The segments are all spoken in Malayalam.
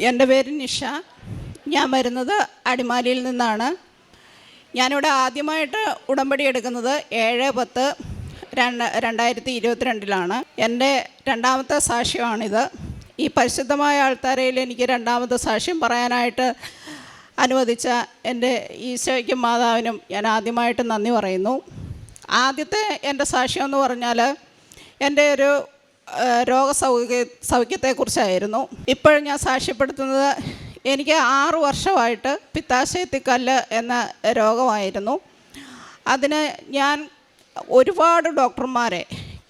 എന്റെ പേര് നിഷ. ഞാൻ വരുന്നത് അടിമാലിയിൽ നിന്നാണ്. ഞാനിവിടെ ആദ്യമായിട്ട് ഉടമ്പടി എടുക്കുന്നത് ഏഴ് പത്ത് രണ്ട് രണ്ടായിരത്തി ഇരുപത്തിരണ്ടിലാണ്. എന്റെ രണ്ടാമത്തെ സാക്ഷ്യമാണിത്. ഈ പരിശുദ്ധമായ ആൾത്താരയിൽ എനിക്ക് രണ്ടാമത്തെ സാക്ഷ്യം പറയാനായിട്ട് അനുവദിച്ച എന്റെ ഈശോയ്ക്കും മാതാവിനും ഞാൻ ആദ്യമായിട്ട് നന്ദി പറയുന്നു. ആദ്യത്തെ എന്റെ സാക്ഷ്യം എന്ന് പറഞ്ഞാൽ എന്റെ ഒരു രോഗസൗഖ്യ സൗഖ്യത്തെക്കുറിച്ചായിരുന്നു. ഇപ്പോഴും ഞാൻ സാക്ഷ്യപ്പെടുത്തുന്നത് എനിക്ക് ആറു വർഷമായിട്ട് പിത്താശയത്തിക്കല്ല് എന്ന രോഗമായിരുന്നു. അതിന് ഞാൻ ഒരുപാട് ഡോക്ടർമാരെ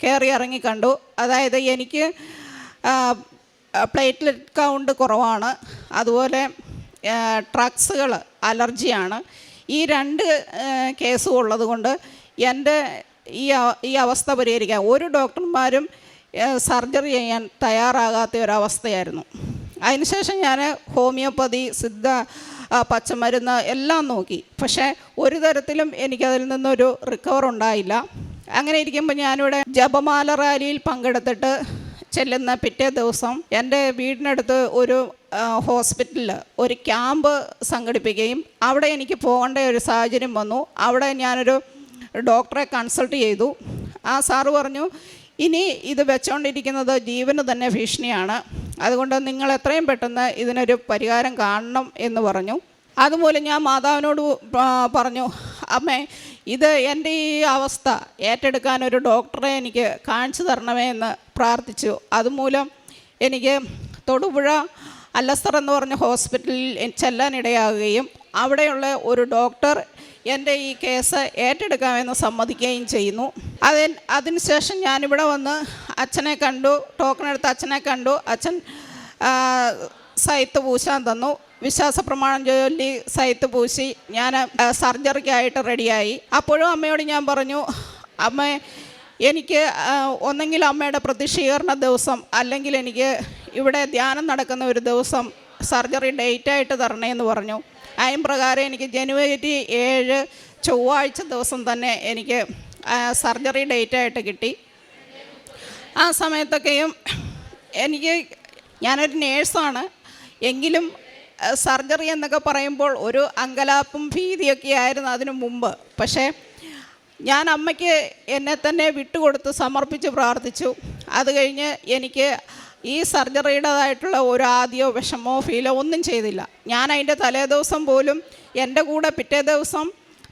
കയറി ഇറങ്ങി കണ്ടു. അതായത് എനിക്ക് പ്ലേറ്റ്ലെറ്റ് കൗണ്ട് കുറവാണ്. അതുപോലെ ഡ്രഗ്സുകൾ അലർജിയാണ്. ഈ രണ്ട് കേസും ഉള്ളതുകൊണ്ട് എന്റെ ഈ ഈ അവസ്ഥ പരിഹരിക്കാൻ ഒരു ഡോക്ടർമാരും സർജറി ചെയ്യാൻ തയ്യാറാകാത്ത ഒരവസ്ഥയായിരുന്നു. അതിനുശേഷം ഞാൻ ഹോമിയോപ്പതി സിദ്ധ പച്ചമരുന്ന് എല്ലാം നോക്കി. പക്ഷേ ഒരു തരത്തിലും എനിക്കതിൽ നിന്നൊരു റിക്കവർ ഉണ്ടായില്ല. അങ്ങനെ ഇരിക്കുമ്പോൾ ഞാനിവിടെ ജപമാല റാലിയിൽ പങ്കെടുത്തിട്ട് ചെല്ലുന്ന പിറ്റേ ദിവസം എന്റെ വീടിനടുത്ത് ഒരു ഹോസ്പിറ്റലിൽ ഒരു ക്യാമ്പ് സംഘടിപ്പിക്കുകയും അവിടെ എനിക്ക് പോകേണ്ട ഒരു സാഹചര്യം വന്നു. അവിടെ ഞാനൊരു ഡോക്ടറെ കൺസൾട്ട് ചെയ്തു. ആ സാറ് പറഞ്ഞു ഇനി ഇത് വെച്ചുകൊണ്ടിരിക്കുന്നത് ജീവന് തന്നെ ഭീഷണിയാണ്. അതുകൊണ്ട് നിങ്ങൾ എത്രയും പെട്ടെന്ന് ഇതിനൊരു പരിഹാരം കാണണം എന്ന് പറഞ്ഞു. അതുപോലെ ഞാൻ മാതാവിനോട് പറഞ്ഞു അമ്മേ ഇത് എന്റെ ഈ അവസ്ഥ ഏറ്റെടുക്കാൻ ഒരു ഡോക്ടറെ എനിക്ക് കാണിച്ചു തരണമേ എന്ന് പ്രാർത്ഥിച്ചു. അതുമൂലം എനിക്ക് തൊടുപുഴ അല്ലസ്തർ എന്ന് പറഞ്ഞ ഹോസ്പിറ്റലിൽ ചെല്ലാനിടയാകുകയും അവിടെയുള്ള ഒരു ഡോക്ടർ എന്റെ ഈ കേസ് ഏറ്റെടുക്കാമെന്ന് സമ്മതിക്കുകയും ചെയ്യുന്നു. അത് അതിനുശേഷം ഞാനിവിടെ വന്ന് അച്ഛനെ കണ്ടു ടോക്കൺ എടുത്ത് അച്ഛനെ കണ്ടു അച്ഛൻ സൈത്ത് പൂശാൻ തന്നു. വിശ്വാസ പ്രമാണം ചൊല്ലി സൈത്ത് പൂശി. ഞാൻ സർജറിക്കായിട്ട് റെഡിയായി. അപ്പോഴും അമ്മയോട് ഞാൻ പറഞ്ഞു അമ്മ എനിക്ക് ഒന്നെങ്കിൽ അമ്മയുടെ പ്രതിഷീകരണ ദിവസം അല്ലെങ്കിൽ എനിക്ക് ഇവിടെ ധ്യാനം നടക്കുന്ന ഒരു ദിവസം സർജറി ഡേറ്റായിട്ട് തരണേന്ന് പറഞ്ഞു. അതിന് പ്രകാരം എനിക്ക് ജനുവരി ഏഴ് ചൊവ്വാഴ്ച ദിവസം തന്നെ എനിക്ക് സർജറി ഡേറ്റ് ആയിട്ട് കിട്ടി. ആ സമയത്തൊക്കെയും എനിക്ക് ഞാനൊരു നേഴ്സാണ്. എങ്കിലും സർജറി എന്നൊക്കെ പറയുമ്പോൾ ഒരു അങ്കലാപ്പും ഭീതിയൊക്കെ ആയിരുന്നു അതിനു മുമ്പ്. പക്ഷേ ഞാൻ അമ്മയ്ക്ക് എന്നെ തന്നെ വിട്ടുകൊടുത്ത് സമർപ്പിച്ച് പ്രാർത്ഥിച്ചു. അത് കഴിഞ്ഞ് എനിക്ക് ഈ സർജറിയുടേതായിട്ടുള്ള ഒരു ആദ്യമോ വിഷമോ ഫീലോ ഒന്നും ചെയ്തില്ല. ഞാൻ അതിന്റെ തലേ ദിവസം പോലും എന്റെ കൂടെ പിറ്റേ ദിവസം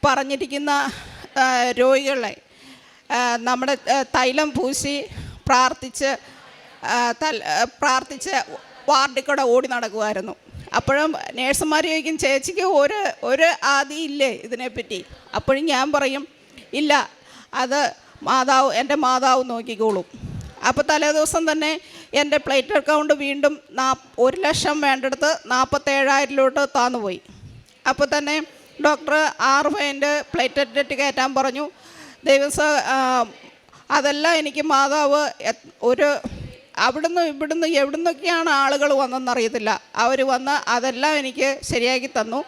പറഞ്ഞിരിക്കുന്ന രോഗികളെ നമ്മുടെ തൈലം പൂശി പ്രാർത്ഥിച്ച് പ്രാർത്ഥിച്ച് വാർഡിൽ കൂടെ ഓടി നടക്കുമായിരുന്നു. അപ്പോഴും നേഴ്സുമാർ ചോദിക്കും ചേച്ചിക്ക് ഒരു ഒരു ആദി ഇല്ലേ ഇതിനെപ്പറ്റി? അപ്പോഴും ഞാൻ പറയും ഇല്ല അത് മാതാവ് എന്റെ മാതാവ് നോക്കിക്കോളും. അപ്പോൾ തലേ ദിവസം തന്നെ എന്റെ പ്ലേറ്റ് അക്കൗണ്ട് വീണ്ടും നാ ഒരു ലക്ഷം വേണ്ടെടുത്ത് നാൽപ്പത്തേഴായിരത്തിലോട്ട് താന്നുപോയി. അപ്പോൾ തന്നെ ഡോക്ടർ ആറ് പോയിന്റ് പ്ലേറ്ററ്റ് കയറ്റാൻ പറഞ്ഞു. ദൈവം അതെല്ലാം എനിക്ക് മാതാവ് ഒരു അവിടുന്ന് ഇവിടുന്ന് എവിടുന്നൊക്കെയാണ് ആളുകൾ വന്നെന്നറിയത്തില്ല അവർ വന്ന് അതെല്ലാം എനിക്ക് ശരിയാക്കി തന്നു.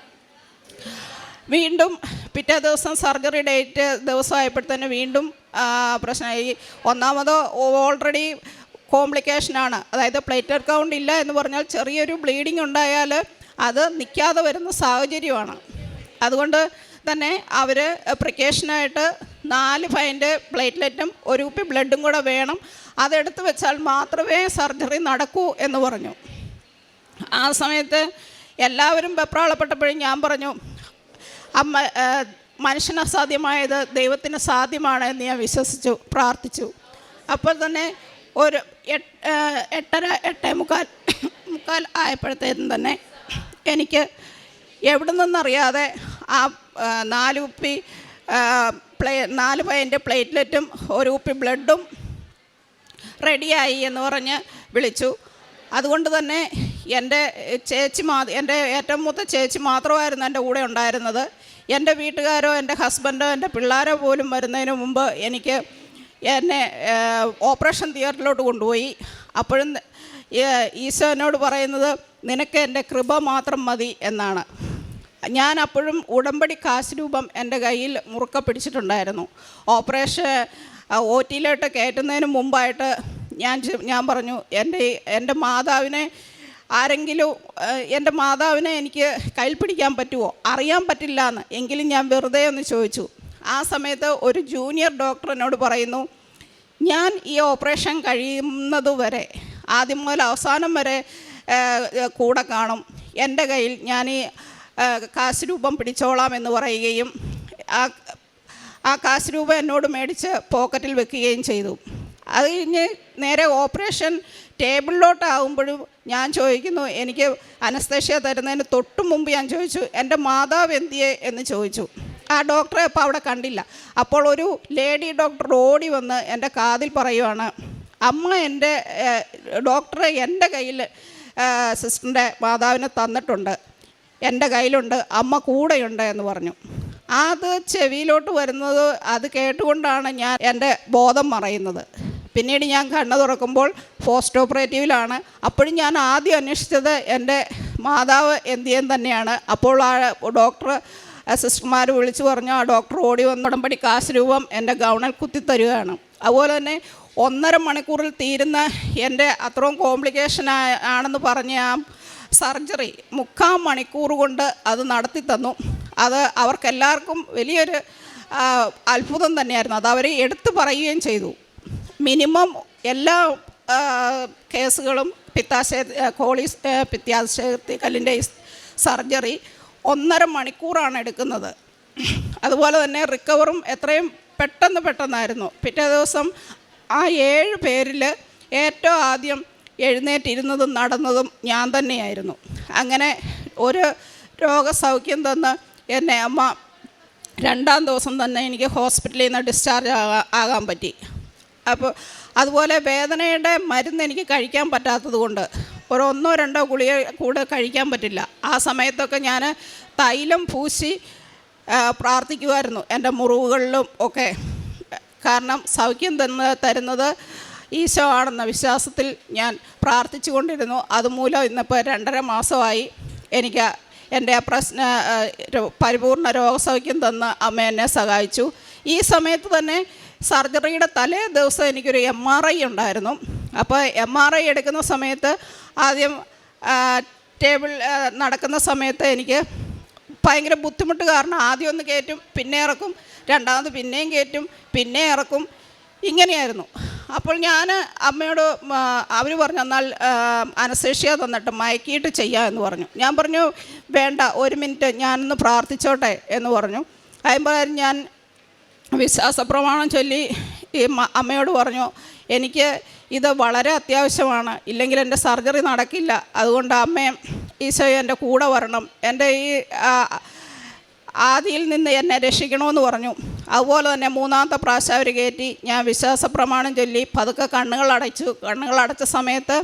വീണ്ടും പിറ്റേ ദിവസം സർജറി ഡേറ്റ് ദിവസമായപ്പോഴത്തേന് വീണ്ടും പ്രശ്നമായി. ഒന്നാമത് ഓൾറെഡി കോംപ്ലിക്കേഷനാണ് അതായത് പ്ലേറ്റഡ് കൗണ്ട് ഇല്ല എന്ന് പറഞ്ഞാൽ ചെറിയൊരു ബ്ലീഡിങ് ഉണ്ടായാൽ അത് നിൽക്കാതെ വരുന്ന സാഹചര്യമാണ്. അതുകൊണ്ട് തന്നെ അവർ പ്രിക്കേഷനായിട്ട് നാല് ഫൈന്റെ പ്ലേറ്റ്ലെറ്റും ഒരു കുപ്പി ബ്ലഡും കൂടെ വേണം. അതെടുത്ത് വെച്ചാൽ മാത്രമേ സർജറി നടക്കൂ എന്ന് പറഞ്ഞു. ആ സമയത്ത് എല്ലാവരും വെപ്രാളപ്പെട്ടപ്പോഴും ഞാൻ പറഞ്ഞു അമ്മ മനുഷ്യന് അസാധ്യമായത് ദൈവത്തിന് സാധ്യമാണ് എന്ന് ഞാൻ വിശ്വസിച്ചു പ്രാർത്ഥിച്ചു. അപ്പോൾ തന്നെ ഒരു എട്ടര എട്ടേ മുക്കാൽ മുക്കാൽ ആയപ്പോഴത്തേക്കും തന്നെ എനിക്ക് എവിടെ നിന്നറിയാതെ ആ നാല് ഉപ്പി പ്ലേ നാല് പയന്റെ പ്ലേറ്റ്ലെറ്റും ഒരു ഉപ്പി ബ്ലഡും റെഡിയായി എന്ന് പറഞ്ഞ് വിളിച്ചു. അതുകൊണ്ട് തന്നെ എന്റെ ചേച്ചി മാ എന്റെ ഏറ്റവും മൂത്ത ചേച്ചി മാത്രമായിരുന്നു എന്റെ കൂടെ ഉണ്ടായിരുന്നത്. എന്റെ വീട്ടുകാരോ എന്റെ ഹസ്ബൻഡോ എന്റെ പിള്ളേരോ പോലും വരുന്നതിന് മുമ്പ് എനിക്ക് എന്നെ ഓപ്പറേഷൻ തിയേറ്ററിലോട്ട് കൊണ്ടുപോയി. അപ്പോഴും ഈശോനോട് പറയുന്നത് നിനക്ക് എന്റെ കൃപ മാത്രം മതി എന്നാണ്. ഞാൻ അപ്പോഴും ഉടമ്പടി കാശ് രൂപം എന്റെ കയ്യിൽ മുറുക്ക പിടിച്ചിട്ടുണ്ടായിരുന്നു. ഓപ്പറേഷൻ ഒ ടിയിലോട്ട് കയറ്റുന്നതിന് മുമ്പായിട്ട് ഞാൻ ഞാൻ പറഞ്ഞു എന്റെ എന്റെ മാതാവിനെ ആരെങ്കിലും എന്റെ മാതാവിനെ എനിക്ക് കയ്യിൽ പിടിക്കാൻ പറ്റുമോ അറിയാൻ പറ്റില്ല എന്ന് എങ്കിലും ഞാൻ വെറുതെ ഒന്ന് ചോദിച്ചു. ആ സമയത്ത് ഒരു ജൂനിയർ ഡോക്ടർ എന്നോട് പറയുന്നു ഞാൻ ഈ ഓപ്പറേഷൻ കഴിയുന്നതുവരെ ആദ്യം മുതൽ അവസാനം വരെ കൂടെ കാണും. എന്റെ കയ്യിൽ ഞാൻ ഈ കാശ് രൂപം പിടിച്ചോളാം എന്ന് പറയുകയും ആ ആ കാശ് രൂപ എന്നോട് മേടിച്ച് പോക്കറ്റിൽ വെക്കുകയും ചെയ്തു. അത് കഴിഞ്ഞ് നേരെ ഓപ്പറേഷൻ ടേബിളിലോട്ടാകുമ്പോഴും ഞാൻ ചോദിക്കുന്നു എനിക്ക് അനസ്തേഷ്യ തരുന്നതിന് തൊട്ടു മുമ്പ് ഞാൻ ചോദിച്ചു എന്റെ മാതാവ് എന്തിയെ? എന്ന് ചോദിച്ചു. ആ ഡോക്ടറെ അപ്പോൾ അവിടെ കണ്ടില്ല. അപ്പോൾ ഒരു ലേഡി ഡോക്ടർ ഓടി വന്ന് എന്റെ കാതിൽ പറയുവാണ് അമ്മ എന്റെ ഡോക്ടറെ എന്റെ കയ്യിൽ സിസ്റ്ററിന്റെ മാതാവിനെ തന്നിട്ടുണ്ട്. എന്റെ കയ്യിലുണ്ട് അമ്മ കൂടെയുണ്ട് എന്ന് പറഞ്ഞു. അത് ചെവിയിലോട്ട് വരുന്നത് അത് കേട്ടുകൊണ്ടാണ് ഞാൻ എന്റെ ബോധം മറയുന്നത്. പിന്നീട് ഞാൻ കണ്ണു തുറക്കുമ്പോൾ പോസ്റ്റ് ഓപ്പറേറ്റീവിലാണ് അപ്പോഴും ഞാൻ ആദ്യം അന്വേഷിച്ചത് എന്റെ മാതാവ് എന്തിയം തന്നെയാണ്. അപ്പോൾ ആ ഡോക്ടർ സിസ്റ്റർമാർ വിളിച്ചു പറഞ്ഞു ആ ഡോക്ടർ ഓടി വന്ന് ഉടമ്പടി കാശ് രൂപം എന്റെ ഗൗണിൽ തരികയാണ്. അതുപോലെ തന്നെ ഒന്നര മണിക്കൂറിൽ തീരുന്ന എന്റെ അത്രയും കോംപ്ലിക്കേഷൻ ആണെന്ന് പറഞ്ഞ ആ സർജറി മുക്കാൽ മണിക്കൂർ കൊണ്ട് അത് നടത്തി തന്നു. അത് അവർക്കെല്ലാവർക്കും വലിയൊരു അത്ഭുതം തന്നെയായിരുന്നു. അത് അവർ എടുത്തു പറയുകയും ചെയ്തു. മിനിമം എല്ലാ കേസുകളും പിത്താശയ കോളി പിത്യാശയത്തി കല്ലിന്റെ സർജറി ഒന്നര മണിക്കൂറാണ് എടുക്കുന്നത്. അതുപോലെ തന്നെ റിക്കവറും എത്രയും പെട്ടെന്ന് പെട്ടെന്നായിരുന്നു. പിറ്റേ ദിവസം ആ ഏഴ് പേരിൽ ഏറ്റവും ആദ്യം എഴുന്നേറ്റിരുന്നതും നടന്നതും ഞാൻ തന്നെയായിരുന്നു. അങ്ങനെ ഒരു രോഗസൗഖ്യം തന്ന് എന്നെ അമ്മ രണ്ടാം ദിവസം തന്നെ എനിക്ക് ഹോസ്പിറ്റലിൽ നിന്ന് ഡിസ്ചാർജ് ആകാൻ ആകാൻ പറ്റി. അപ്പോൾ അതുപോലെ വേദനയുടെ മരുന്ന് എനിക്ക് കഴിക്കാൻ പറ്റാത്തത് കൊണ്ട് ഒരു ഒന്നോ രണ്ടോ ഗുളിക കൂടെ കഴിക്കാൻ പറ്റില്ല. ആ സമയത്തൊക്കെ ഞാൻ തൈലം പൂശി പ്രാർത്ഥിക്കുമായിരുന്നു എന്റെ മുറിവുകളിലും ഒക്കെ. കാരണം സൗഖ്യം തന്ന് തരുന്നത് ഈശോ ആണെന്ന വിശ്വാസത്തിൽ ഞാൻ പ്രാർത്ഥിച്ചു കൊണ്ടിരുന്നു അതുമൂലം ഇന്നിപ്പോൾ രണ്ടര മാസമായി എനിക്ക് എന്റെ പ്രശ്ന പരിപൂർണ രോഗസൗഖ്യം തന്ന് അമ്മ എന്നെ സഹായിച്ചു. ഈ സമയത്ത് തന്നെ സർജറിയുടെ തലേ ദിവസം എനിക്കൊരു എം ആർ ഐ ഉണ്ടായിരുന്നു. അപ്പോൾ എം ആർ ഐ എടുക്കുന്ന സമയത്ത് ആദ്യം ടേബിൾ നടക്കുന്ന സമയത്ത് എനിക്ക് ഭയങ്കര ബുദ്ധിമുട്ട് കാരണം ആദ്യം ഒന്ന് കയറ്റും പിന്നെ ഇറക്കും രണ്ടാമത് പിന്നെയും കയറ്റും പിന്നെ ഇറക്കും. ഇങ്ങനെയായിരുന്നു. അപ്പോൾ ഞാൻ അമ്മയോട് അവർ പറഞ്ഞു എന്നാൽ അനശേഷ്യ തന്നിട്ട് മയക്കിയിട്ട് ചെയ്യാം എന്ന് പറഞ്ഞു. ഞാൻ പറഞ്ഞു വേണ്ട ഒരു മിനിറ്റ് ഞാനൊന്ന് പ്രാർത്ഥിച്ചോട്ടെ എന്ന് പറഞ്ഞു. അതിന് ഞാൻ വിശ്വാസപ്രമാണം ചൊല്ലി ഈ അമ്മയോട് പറഞ്ഞു എനിക്ക് ഇത് വളരെ അത്യാവശ്യമാണ്. ഇല്ലെങ്കിൽ എന്റെ സർജറി നടക്കില്ല. അതുകൊണ്ട് അമ്മയും ഈശോയും എന്റെ കൂടെ വരണം. എന്റെ ഈ ആദിയിൽ നിന്ന് എന്നെ രക്ഷിക്കണമെന്ന് പറഞ്ഞു. അതുപോലെ തന്നെ മൂന്നാമത്തെ പ്രാവശ്യം അവർ കയറ്റി. ഞാൻ വിശ്വാസപ്രമാണം ചൊല്ലി. പതുക്കെ കണ്ണുകൾ അടച്ചു. കണ്ണുകൾ അടച്ച സമയത്ത്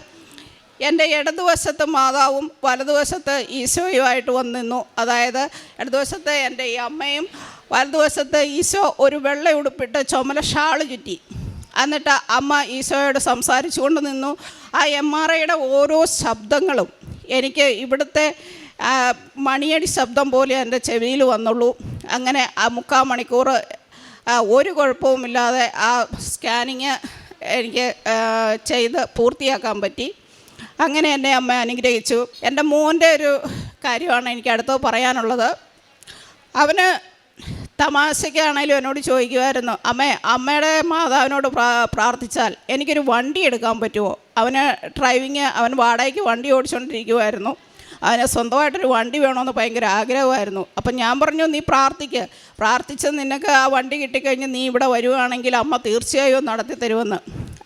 എന്റെ ഇടതുവശത്ത് മാതാവും വലതുവശത്ത് ഈശോയുമായിട്ട് വന്ന് നിന്നു. അതായത് ഇടതുവശത്ത് എന്റെ ഈ അമ്മയും വലതുവശത്ത് ഈശോ ഒരു വെള്ള ഉടുപ്പിട്ട് ചുമല ഷാൾ ചുറ്റി. എന്നിട്ട് അമ്മ ഈശോയോട് സംസാരിച്ചു കൊണ്ട് നിന്നു. ആ എം ആർ ഐയുടെ ഓരോ ശബ്ദങ്ങളും എനിക്ക് ഇവിടുത്തെ മണിയടി ശബ്ദം പോലെ എന്റെ ചെവിയിൽ വന്നുള്ളൂ. അങ്ങനെ ആ മുക്കാൽ മണിക്കൂർ ഒരു കുഴപ്പവുമില്ലാതെ ആ സ്കാനിങ് എനിക്ക് ചെയ്ത് പൂർത്തിയാക്കാൻ പറ്റി. അങ്ങനെ എന്നെ അമ്മ അനുഗ്രഹിച്ചു. എന്റെ മോന്റെ ഒരു കാര്യമാണ് എനിക്ക് അടുത്ത് പറയാനുള്ളത്. അവന് തമാശയ്ക്കാണേലും എന്നോട് ചോദിക്കുമായിരുന്നു അമ്മേ അമ്മയുടെ മാതാവിനോട് പ്രാ- പ്രാർത്ഥിച്ചാൽ എനിക്കൊരു വണ്ടി എടുക്കാൻ പറ്റുമോ? അവന് ഡ്രൈവിങ് അവൻ വാടകയ്ക്ക് വണ്ടി ഓടിച്ചുകൊണ്ടിരിക്കുമായിരുന്നു അവന് സ്വന്തമായിട്ടൊരു വണ്ടി വേണമെന്ന് ഭയങ്കര ആഗ്രഹമായിരുന്നു. അപ്പം ഞാൻ പറഞ്ഞു നീ പ്രാർത്ഥിക്കുക പ്രാർത്ഥിച്ച് നിനക്ക് ആ വണ്ടി കിട്ടിക്കഴിഞ്ഞ് നീ ഇവിടെ വരുവാണെങ്കിൽ അമ്മ തീർച്ചയായും നടത്തി തരുമെന്ന്.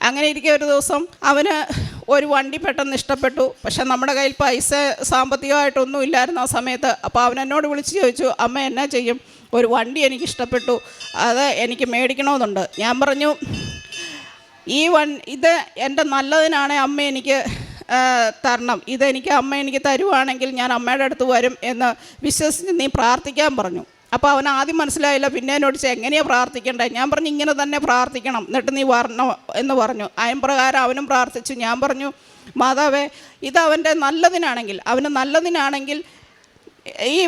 അങ്ങനെ ഇരിക്കെ ഒരു ദിവസം അവന് ഒരു വണ്ടി പെട്ടെന്ന് ഇഷ്ടപ്പെട്ടു. പക്ഷെ നമ്മുടെ കയ്യിൽ പൈസ സാമ്പത്തികമായിട്ടൊന്നും ഇല്ലായിരുന്നു ആ സമയത്ത്. അപ്പോൾ അവൻ എന്നോട് വിളിച്ച് ചോദിച്ചു അമ്മ എന്നാ ചെയ്യും? ഒരു വണ്ടി എനിക്ക് ഇഷ്ടപ്പെട്ടു അത് എനിക്ക് മേടിക്കണമെന്നുണ്ട്. ഞാൻ പറഞ്ഞു ഈ വൺ ഇത് എന്റെ നല്ലതിനാണ് അമ്മ എനിക്ക് തരണം. ഇതെനിക്ക് അമ്മ എനിക്ക് തരുവാണെങ്കിൽ ഞാൻ അമ്മയുടെ അടുത്ത് വരും എന്ന് വിശ്വസിച്ച് നീ പ്രാർത്ഥിക്കാൻ പറഞ്ഞു. അപ്പോൾ അവൻ ആദ്യം മനസ്സിലായില്ല പിന്നെ എന്നോട് എങ്ങനെയാണ് പ്രാർത്ഥിക്കേണ്ടത് ഞാൻ പറഞ്ഞു ഇങ്ങനെ തന്നെ പ്രാർത്ഥിക്കണം. എന്നിട്ട് നീ വരണം? എന്ന് പറഞ്ഞു. അയം പ്രകാരം അവനും പ്രാർത്ഥിച്ചു. ഞാൻ പറഞ്ഞു മാതാവേ ഇത് അവന്റെ നല്ലതിനാണെങ്കിൽ അവന് നല്ലതിനാണെങ്കിൽ ഈ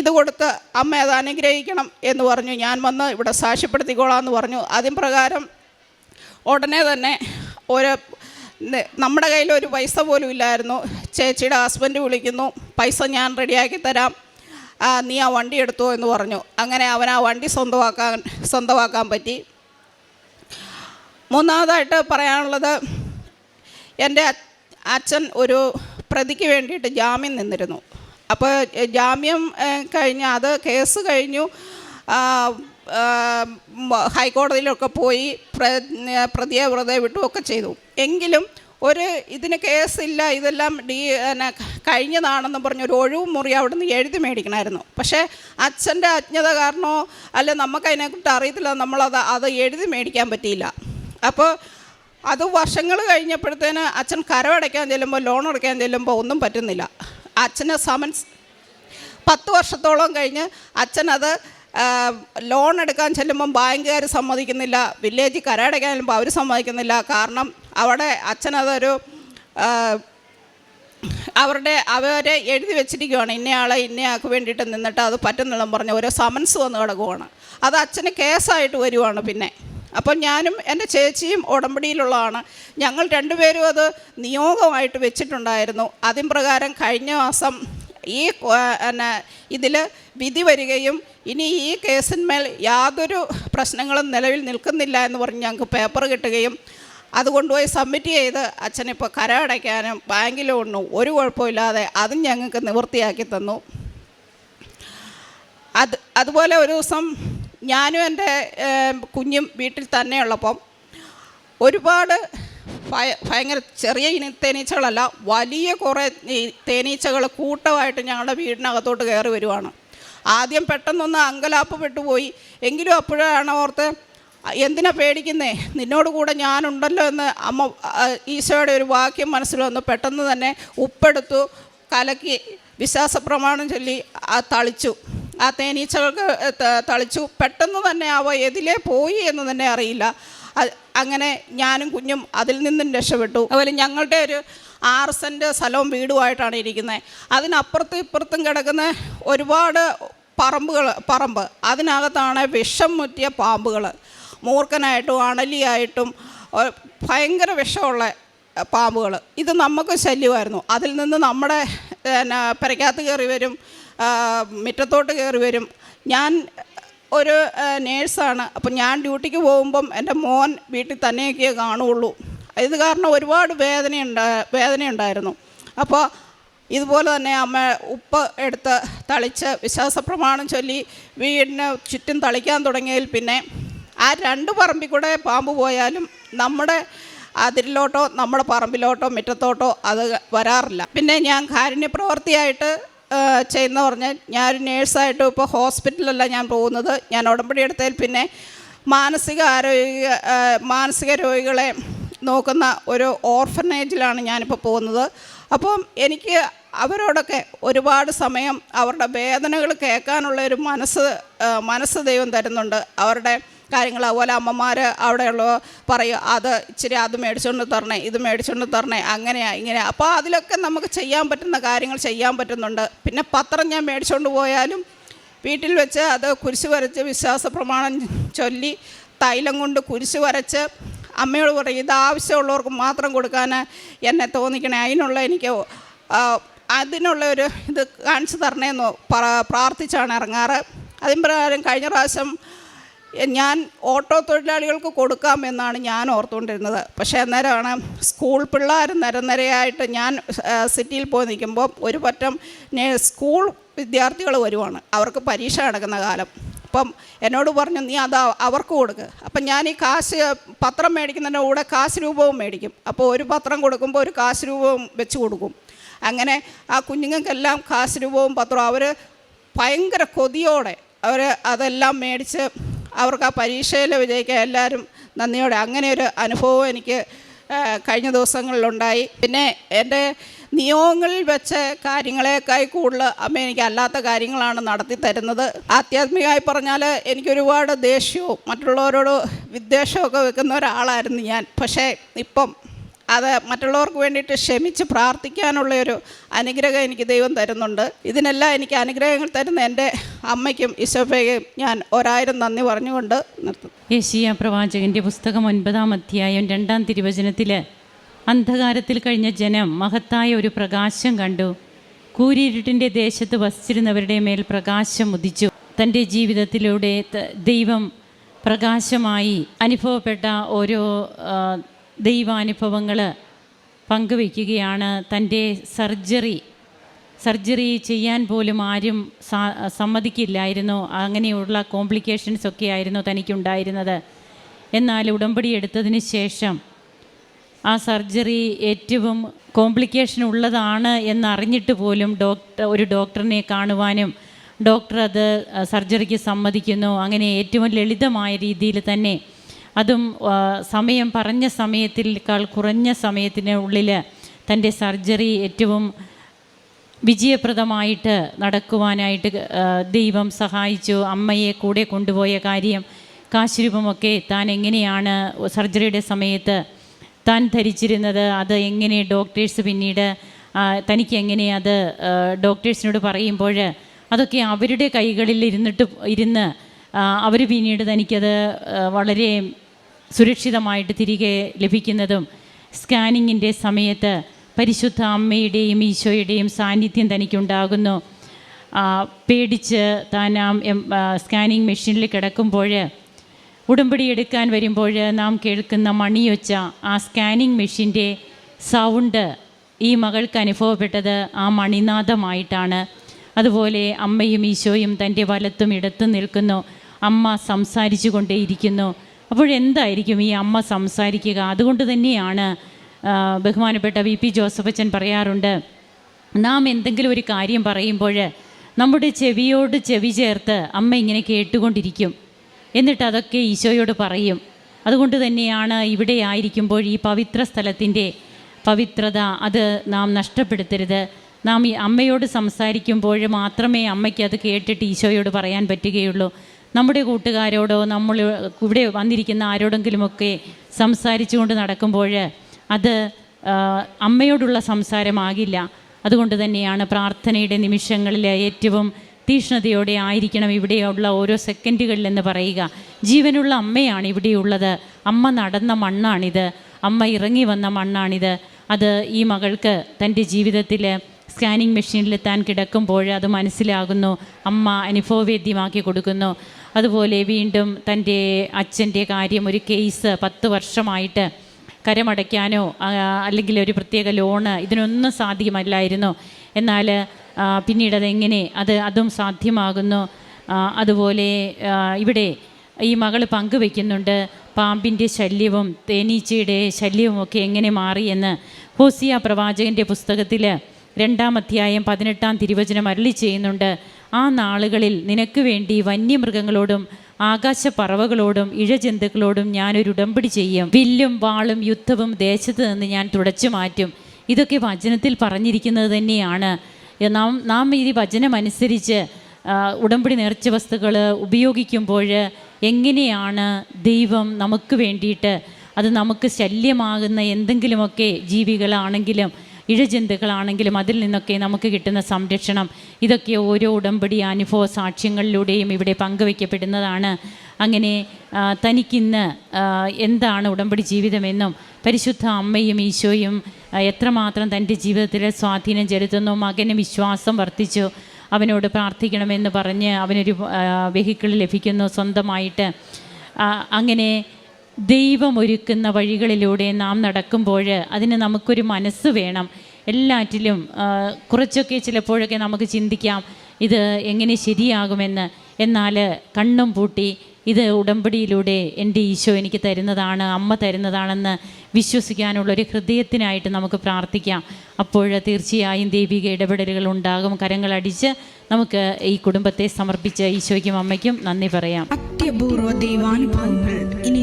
ഇത് കൊടുത്ത് അമ്മ അത് അനുഗ്രഹിക്കണം എന്ന് പറഞ്ഞു. ഞാൻ വന്ന് ഇവിടെ സാക്ഷ്യപ്പെടുത്തിക്കോളാം എന്ന് പറഞ്ഞു. അതിൻ പ്രകാരം ഉടനെ തന്നെ ഒരു നമ്മുടെ കയ്യിൽ ഒരു പൈസ പോലും ഇല്ലായിരുന്നു. ചേച്ചിയുടെ ഹസ്ബൻഡ് വിളിക്കുന്നു. പൈസ ഞാൻ റെഡിയാക്കി തരാം. നീ ആ വണ്ടി എടുത്തോ എന്ന് പറഞ്ഞു. അങ്ങനെ അവൻ ആ വണ്ടി സ്വന്തമാക്കാൻ സ്വന്തമാക്കാൻ പറ്റി. മൂന്നാമതായിട്ട് പറയാനുള്ളത് എന്റെ അച്ഛൻ ഒരു പ്രതിക്ക് വേണ്ടിയിട്ട് ജാമ്യം നിന്നിരുന്നു. അപ്പോൾ ജാമ്യം കഴിഞ്ഞ് അത് കേസ് കഴിഞ്ഞു. ഹൈക്കോടതിയിലൊക്കെ പോയി പ്ര- പ്രതിയെ വെറുതെ വിട്ടുമൊക്കെ ചെയ്തു. എങ്കിലും ഒരു ഇതിന് കേസില്ല ഇതെല്ലാം ഡി പിന്നെ കഴിഞ്ഞതാണെന്ന് പറഞ്ഞ് ഒരു ഒഴിവ് മുറി അവിടെ നിന്ന് എഴുതി മേടിക്കണമായിരുന്നു. പക്ഷേ അച്ഛന്റെ അജ്ഞത കാരണമോ അല്ല നമുക്ക് അതിനെക്കുറിച്ച് അറിയത്തില്ല നമ്മളത് അത് എഴുതി മേടിക്കാൻ പറ്റിയില്ല. അപ്പോൾ അത് വർഷങ്ങൾ കഴിഞ്ഞപ്പോഴത്തേന് അച്ഛൻ കരമടയ്ക്കാൻ ചെല്ലുമ്പോൾ ലോൺ അടയ്ക്കാൻ ചെല്ലുമ്പോൾ ഒന്നും പറ്റുന്നില്ല. അച്ഛന് സമൻസ് പത്ത് വർഷത്തോളം കഴിഞ്ഞ് അച്ഛനത് ലോൺ എടുക്കാൻ ചെല്ലുമ്പം ബാങ്കുകാർ സമ്മതിക്കുന്നില്ല വില്ലേജിൽ കരടയ്ക്കാൻ ചെല്ലുമ്പോൾ അവർ സമ്മതിക്കുന്നില്ല. കാരണം അവിടെ അച്ഛനതൊരു അവരുടെ അവരെ എഴുതി വെച്ചിരിക്കുകയാണ് ഇന്നയാളെ ഇന്നയാൾക്ക് വേണ്ടിയിട്ട് നിന്നിട്ട് അത് പറ്റുന്നില്ലെന്ന് പറഞ്ഞ് ഓരോ സമൻസ് വന്ന് കിടക്കുവാണ്. അത് അച്ഛന് കേസായിട്ട് വരുവാണ് പിന്നെ. അപ്പം ഞാനും എന്റെ ചേച്ചിയും ഉടമ്പടിയിലുള്ളതാണ്. ഞങ്ങൾ രണ്ടുപേരും അത് നിയോഗമായിട്ട് വെച്ചിട്ടുണ്ടായിരുന്നു. അതിൻ പ്രകാരം കഴിഞ്ഞ മാസം ഈ പിന്നെ ഇതിൽ വിധി വരികയും ഇനി ഈ കേസിന്മേൽ യാതൊരു പ്രശ്നങ്ങളും നിലവിൽ നിൽക്കുന്നില്ല എന്ന് പറഞ്ഞ് ഞങ്ങൾക്ക് പേപ്പർ കിട്ടുകയും അത് കൊണ്ടുപോയി സബ്മിറ്റ് ചെയ്ത് അച്ഛനിപ്പോൾ കര അടയ്ക്കാനും ബാങ്ക് ലോണിനും ഒരു കുഴപ്പമില്ലാതെ അതും ഞങ്ങൾക്ക് നിവൃത്തിയാക്കി തന്നു. അത് അതുപോലെ ഒരു ദിവസം ഞാനും എന്റെ കുഞ്ഞും വീട്ടിൽ തന്നെയുള്ളപ്പം ഒരുപാട് ഭയ ഭയങ്കര ചെറിയ ഇനി തേനീച്ചകളല്ല വലിയ കുറേ തേനീച്ചകൾ കൂട്ടമായിട്ട് ഞങ്ങളുടെ വീടിനകത്തോട്ട് കയറി വരുവാണ്. ആദ്യം പെട്ടെന്നൊന്ന് അങ്കലാപ്പ് പെട്ടുപോയി. എങ്കിലും അപ്പോഴാണ് ഓർത്ത് എന്തിനാ പേടിക്കുന്നേ? നിന്നോട് കൂടെ ഞാനുണ്ടല്ലോ എന്ന് അമ്മ ഈശോയുടെ ഒരു വാക്യം മനസ്സിൽ വന്നു. പെട്ടെന്ന് തന്നെ ഉപ്പെടുത്തു കലക്കി വിശ്വാസപ്രമാണം ചൊല്ലി ആ തളിച്ചു. ആ തേനീച്ചകൾക്ക് തളിച്ചു. പെട്ടെന്ന് തന്നെ അവ എതിലേ പോയി എന്ന് തന്നെ അറിയില്ല. അങ്ങനെ ഞാനും കുഞ്ഞും അതിൽ നിന്നും രക്ഷപ്പെട്ടു. അതുപോലെ ഞങ്ങളുടെ ഒരു ആറ് സെന്റ് സ്ഥലവും വീടുമായിട്ടാണ് ഇരിക്കുന്നത് അതിനപ്പുറത്തും ഇപ്പുറത്തും കിടക്കുന്ന ഒരുപാട് പറമ്പുകൾ പറമ്പ്. അതിനകത്താണ് വിഷം മുറ്റിയ പാമ്പുകൾ മൂർഖനായിട്ടും അണലിയായിട്ടും ഭയങ്കര വിഷമുള്ള പാമ്പുകൾ ഇത് നമുക്ക് ശല്യമായിരുന്നു. അതിൽ നിന്ന് നമ്മുടെ പിന്നെ പെരക്കകത്ത് കയറി വരും മുറ്റത്തോട്ട് കയറി വരും. ഞാൻ ഒരു നേഴ്സാണ്. അപ്പം ഞാൻ ഡ്യൂട്ടിക്ക് പോകുമ്പം എന്റെ മോൻ വീട്ടിൽ തന്നെയൊക്കെ കാണുകയുള്ളൂ ഇത് കാരണം ഒരുപാട് വേദനയുണ്ട വേദനയുണ്ടായിരുന്നു അപ്പോൾ ഇതുപോലെ തന്നെ അമ്മ ഉപ്പ് എടുത്ത് തളിച്ച് വിശ്വാസ പ്രമാണം ചൊല്ലി വീടിന് ചുറ്റും തളിക്കാൻ തുടങ്ങിയതിൽ പിന്നെ ആ രണ്ട് പറമ്പിൽ കൂടെ പാമ്പ് പോയാലും നമ്മുടെ അതിരിലോട്ടോ നമ്മുടെ പറമ്പിലോട്ടോ മുറ്റത്തോട്ടോ അത് വരാറില്ല. പിന്നെ ഞാൻ കാരുണ്യ പ്രവൃത്തിയായിട്ട് ചെയ്യുന്ന പറഞ്ഞാൽ ഞാനൊരു നേഴ്സായിട്ട് ഇപ്പോൾ ഹോസ്പിറ്റലല്ല ഞാൻ പോകുന്നത്. ഞാൻ ഉടമ്പടി എടുത്തതിൽ പിന്നെ മാനസിക ആരോഗ്യ മാനസിക രോഗികളെ നോക്കുന്ന ഒരു ഓർഫനേജിലാണ് ഞാനിപ്പോൾ പോകുന്നത്. അപ്പം എനിക്ക് അവരോടൊക്കെ ഒരുപാട് സമയം അവരുടെ വേദനകൾ കേൾക്കാനുള്ള ഒരു മനസ്സ് മനസ്സ് ദൈവം തരുന്നുണ്ട്. അവരുടെ കാര്യങ്ങൾ അതുപോലെ അമ്മമാർ അവിടെയുള്ള പറയും അത് ഇച്ചിരി അത് മേടിച്ചുകൊണ്ട് തരണേ ഇത് മേടിച്ചുകൊണ്ട് തരണേ അങ്ങനെയാണ് ഇങ്ങനെ അപ്പോൾ അതിലൊക്കെ നമുക്ക് ചെയ്യാൻ പറ്റുന്ന കാര്യങ്ങൾ ചെയ്യാൻ പറ്റുന്നുണ്ട്. പിന്നെ പത്രം ഞാൻ മേടിച്ചുകൊണ്ട് പോയാലും വീട്ടിൽ വെച്ച് അത് കുരിശ് വരച്ച് വിശ്വാസ പ്രമാണം ചൊല്ലി തൈലം കൊണ്ട് കുരിശ് വരച്ച് അമ്മയോട് പറയും ഇത് ആവശ്യമുള്ളവർക്ക് മാത്രം കൊടുക്കാൻ എന്നെ തോന്നിക്കണേ അതിനുള്ള എനിക്ക് അതിനുള്ള ഒരു ഇത് കാണിച്ചു തരണേന്ന് പ്രാർത്ഥിച്ചാണ് ഇറങ്ങാറ്. അതിൻ പ്രകാരം കഴിഞ്ഞ പ്രാവശ്യം ഞാൻ ഓട്ടോ തൊഴിലാളികൾക്ക് കൊടുക്കാം എന്നാണ് ഞാൻ ഓർത്തുകൊണ്ടിരുന്നത്. പക്ഷേ അന്നേരമാണ് സ്കൂൾ പിള്ളേർ നിരനിരയായിട്ട് ഞാൻ സിറ്റിയിൽ പോയി നിൽക്കുമ്പോൾ ഒരു പറ്റം സ്കൂൾ വിദ്യാർത്ഥികൾ വരുവാണ്. അവർക്ക് പരീക്ഷ നടക്കുന്ന കാലം. അപ്പം എന്നോട് പറഞ്ഞു നീ അത് അവർക്ക് കൊടുക്ക്. അപ്പം ഞാൻ ഈ കാശ് പത്രം മേടിക്കുന്നതിന്റെ കൂടെ കാശ് രൂപവും മേടിക്കും. അപ്പോൾ ഒരു പത്രം കൊടുക്കുമ്പോൾ ഒരു കാശ് രൂപവും വെച്ച് കൊടുക്കും. അങ്ങനെ ആ കുഞ്ഞുങ്ങൾക്കെല്ലാം കാശ് രൂപവും പത്രവും അവർ ഭയങ്കര കൊതിയോടെ അവർ അതെല്ലാം മേടിച്ച് അവർക്ക് ആ പരീക്ഷയിൽ വിജയിക്കാൻ എല്ലാവരും നന്ദിയോടെ. അങ്ങനെ ഒരു അനുഭവം എനിക്ക് കഴിഞ്ഞ ദിവസങ്ങളിലുണ്ടായി. പിന്നെ എന്റെ നിയോഗങ്ങളിൽ വെച്ച കാര്യങ്ങളെക്കായി കൂടുതൽ അമ്മ എനിക്ക് അല്ലാത്ത കാര്യങ്ങളാണ് നടത്തി തരുന്നത്. ആധ്യാത്മികമായി പറഞ്ഞാൽ എനിക്കൊരുപാട് ദേഷ്യവും മറ്റുള്ളവരോട് വിദ്വേഷമൊക്കെ വെക്കുന്ന ഒരാളായിരുന്നു ഞാൻ. പക്ഷേ ഇപ്പം അത് മറ്റുള്ളവർക്ക് വേണ്ടിയിട്ട് ക്ഷമിച്ച് പ്രാർത്ഥിക്കാനുള്ള ഒരു അനുഗ്രഹം എനിക്ക് ദൈവം തരുന്നുണ്ട്. ഇതിനെല്ലാം എനിക്ക് അനുഗ്രഹങ്ങൾ തരുന്ന എന്റെ അമ്മയ്ക്കും ഇശോഫയ്ക്കും ഞാൻ ഒരായിരം നന്ദി പറഞ്ഞുകൊണ്ട് നിർത്തുന്നു. യേശിയ പ്രവാചകന്റെ പുസ്തകം ഒൻപതാം അധ്യായം രണ്ടാം തിരുവചനത്തിൽ അന്ധകാരത്തിൽ കഴിഞ്ഞ ജനം മഹത്തായ ഒരു പ്രകാശം കണ്ടു. കൂരിരുട്ടിന്റെ ദേശത്ത് വസിച്ചിരുന്നവരുടെ മേൽ പ്രകാശം ഉദിച്ചു. തന്റെ ജീവിതത്തിലൂടെ ദൈവം പ്രകാശമായി അനുഭവപ്പെട്ട ഓരോ ദൈവാനുഭവങ്ങൾ പങ്കുവയ്ക്കുകയാണ് തന്റെ സർജറി സർജറി ചെയ്യാൻ പോലും ആരും സമ്മതിക്കില്ലായിരുന്നു. അങ്ങനെയുള്ള കോംപ്ലിക്കേഷൻസ് ഒക്കെ ആയിരുന്നു തനിക്കുണ്ടായിരുന്നത്. എന്നാൽ ഉടമ്പടി എടുത്തതിന് ശേഷം ആ സർജറി ഏറ്റവും കോംപ്ലിക്കേഷൻ ഉള്ളതാണ് എന്നറിഞ്ഞിട്ട് പോലും ഡോക്ടർ ഒരു ഡോക്ടറിനെ കാണുവാനും ഡോക്ടർ അത് സർജറിക്ക് സമ്മതിക്കുന്നു. അങ്ങനെ ഏറ്റവും ലളിതമായ രീതിയിൽ തന്നെ അതും സമയം പറഞ്ഞ സമയത്തിനേക്കാൾ കുറഞ്ഞ സമയത്തിനുള്ളിൽ തന്റെ സർജറി ഏറ്റവും വിജയപ്രദമായിട്ട് നടക്കുവാനായിട്ട് ദൈവം സഹായിച്ചു അമ്മയെ കൂടെ കൊണ്ടുപോയ കാര്യം കാശുരൂപമൊക്കെ താൻ എങ്ങനെയാണ് സർജറിയുടെ സമയത്ത് താൻ ധരിച്ചിരുന്നത് അത് എങ്ങനെ ഡോക്ടേഴ്സ് പിന്നീട് തനിക്ക് എങ്ങനെ അത് ഡോക്ടേഴ്സിനോട് പറയുമ്പോൾ അതൊക്കെ അവരുടെ കൈകളിൽ ഇരുന്നിട്ട് ഇരുന്ന് അവർ പിന്നീട് തനിക്കത് വളരെ സുരക്ഷിതമായിട്ട് തിരികെ ലഭിക്കുന്നതും സ്കാനിങ്ങിന്റെ സമയത്ത് പരിശുദ്ധ അമ്മയുടെയും ഈശോയുടെയും സാന്നിധ്യം തനിക്കുണ്ടാകുന്നു. പേടിച്ച് താൻ ആ സ്കാനിങ് മെഷീനിൽ കിടക്കുമ്പോൾ ഉടമ്പടി എടുക്കാൻ വരുമ്പോൾ നാം കേൾക്കുന്ന മണിയൊച്ച ആ സ്കാനിങ് മെഷീന്റെ സൗണ്ട് ഈ മകൾക്ക് അനുഭവപ്പെട്ടത് ആ മണിനാഥമായിട്ടാണ്. അതുപോലെ അമ്മയും ഈശോയും തന്റെ വലത്തും ഇടത്തും നിൽക്കുന്നു. അമ്മ സംസാരിച്ചു കൊണ്ടേയിരിക്കുന്നു. അപ്പോഴെന്തായിരിക്കും ഈ അമ്മ സംസാരിക്കുക? അതുകൊണ്ട് തന്നെയാണ് ബഹുമാനപ്പെട്ട വി പി ജോസഫച്ചൻ പറയാറുണ്ട് നാം എന്തെങ്കിലും ഒരു കാര്യം പറയുമ്പോൾ നമ്മുടെ ചെവിയോട് ചെവി ചേർത്ത് അമ്മ ഇങ്ങനെ കേട്ടുകൊണ്ടിരിക്കും. എന്നിട്ട് അതൊക്കെ ഈശോയോട് പറയും. അതുകൊണ്ട് തന്നെയാണ് ഇവിടെ ആയിരിക്കുമ്പോൾ ഈ പവിത്ര സ്ഥലത്തിന്റെ പവിത്രത അത് നാം നഷ്ടപ്പെടുത്തരുത്. നാം ഈ അമ്മയോട് സംസാരിക്കുമ്പോൾ മാത്രമേ അമ്മയ്ക്ക് അത് കേട്ടിട്ട് ഈശോയോട് പറയാൻ പറ്റുകയുള്ളൂ. നമ്മുടെ കൂട്ടുകാരോടോ നമ്മൾ ഇവിടെ വന്നിരിക്കുന്ന ആരോടെങ്കിലുമൊക്കെ സംസാരിച്ചുകൊണ്ട് നടക്കുമ്പോൾ അത് അമ്മയോടുള്ള സംസാരമാകില്ല. അതുകൊണ്ട് തന്നെയാണ് പ്രാർത്ഥനയുടെ നിമിഷങ്ങളിൽ ഏറ്റവും തീഷ്ണതയോടെ ആയിരിക്കണം ഇവിടെയുള്ള ഓരോ സെക്കൻഡുകളിലെന്ന് പറയുക. ജീവനുള്ള അമ്മയാണ് ഇവിടെയുള്ളത്. അമ്മ നടന്ന മണ്ണാണിത്. അമ്മ ഇറങ്ങി വന്ന മണ്ണാണിത്. അത് ഈ മകൾക്ക് തന്റെ ജീവിതത്തിൽ സ്കാനിങ് മെഷീനിൽ താൻ കിടക്കുമ്പോൾ അത് മനസ്സിലാകുന്നു. അമ്മ അനുഭവവേദ്യമാക്കി കൊടുക്കുന്നു. അതുപോലെ വീണ്ടും തന്റെ അച്ഛന്റെ കാര്യം ഒരു കേസ് പത്ത് വർഷമായിട്ട് കരമടയ്ക്കാനോ അല്ലെങ്കിൽ ഒരു പ്രത്യേക ലോണ് ഇതിനൊന്നും സാധ്യമല്ലായിരുന്നു. എന്നാൽ പിന്നീട് അതെങ്ങനെ അത് അതും സാധ്യമാകുന്നു. അതുപോലെ ഇവിടെ ഈ മകൾ പങ്കുവെക്കുന്നുണ്ട്. പാമ്പിന്റെ ശല്യവും തേനീച്ചയുടെ ശല്യവും ഒക്കെ എങ്ങനെ മാറിയെന്ന് ഹോസിയ പ്രവാചകന്റെ പുസ്തകത്തിൽ രണ്ടാം അധ്യായം പതിനെട്ടാം തിരുവചനം അരളി ചെയ്യുന്നുണ്ട്. ആ നാളുകളിൽ നിനക്ക് വേണ്ടി വന്യമൃഗങ്ങളോടും ആകാശപ്പറവകളോടും ഇഴജന്തുക്കളോടും ഞാനൊരു ഉടമ്പടി ചെയ്യും. വില്ലും വാളും യുദ്ധവും ദേശത്ത് നിന്ന് ഞാൻ തുടച്ചു മാറ്റും. ഇതൊക്കെ വചനത്തിൽ പറഞ്ഞിരിക്കുന്നത് തന്നെയാണ്. നാം നാം ഈ വചനമനുസരിച്ച് ഉടമ്പടി നേർച്ച വസ്തുക്കൾ ഉപയോഗിക്കുമ്പോൾ എങ്ങനെയാണ് ദൈവം നമുക്ക് വേണ്ടിയിട്ട് അത് നമുക്ക് ശല്യമാകുന്ന എന്തെങ്കിലുമൊക്കെ ജീവികളാണെങ്കിലും ഇഴജന്തുക്കളാണെങ്കിലും അതിൽ നിന്നൊക്കെ നമുക്ക് കിട്ടുന്ന സംരക്ഷണം. ഇതൊക്കെ ഓരോ ഉടമ്പടി അനുഭവ സാക്ഷ്യങ്ങളിലൂടെയും ഇവിടെ പങ്കുവയ്ക്കപ്പെടുന്നതാണ്. അങ്ങനെ തനിക്കിന്ന് എന്താണ് ഉടമ്പടി ജീവിതമെന്നും പരിശുദ്ധ അമ്മയും ഈശോയും എത്രമാത്രം തന്റെ ജീവിതത്തിൽ സ്വാധീനം ചെലുത്തുന്നു മകന് വിശ്വാസം വർദ്ധിച്ചു അവനോട് പ്രാർത്ഥിക്കണമെന്ന് പറഞ്ഞ് അവനൊരു വെഹിക്കിൾ ലഭിക്കുന്നു സ്വന്തമായിട്ട്. അങ്ങനെ ദൈവം ഒരുക്കുന്ന വഴികളിലൂടെ നാം നടക്കുമ്പോൾ അതിന് നമുക്കൊരു മനസ്സ് വേണം. എല്ലാറ്റിലും കുറച്ചൊക്കെ ചിലപ്പോഴൊക്കെ നമുക്ക് ചിന്തിക്കാം ഇത് എങ്ങനെ ശരിയാകുമെന്ന്. എന്നാൽ കണ്ണും പൂട്ടി ഇത് ഉടമ്പടിയിലൂടെ എന്റെ ഈശോ എനിക്ക് തരുന്നതാണ് അമ്മ തരുന്നതാണെന്ന് വിശ്വസിക്കാനുള്ള ഒരു ഹൃദയത്തിനായിട്ട് നമുക്ക് പ്രാർത്ഥിക്കാം. അപ്പോൾ തീർച്ചയായും ദൈവിക ഇടപെടലുകൾ ഉണ്ടാകും. കരങ്ങളടിച്ച് നമുക്ക് ഈ കുടുംബത്തെ സമർപ്പിച്ച് ഈശോയ്ക്കും അമ്മയ്ക്കും നന്ദി പറയാം. അത്യപൂർവ ദൈവാനുഭവങ്ങൾ. ഇനി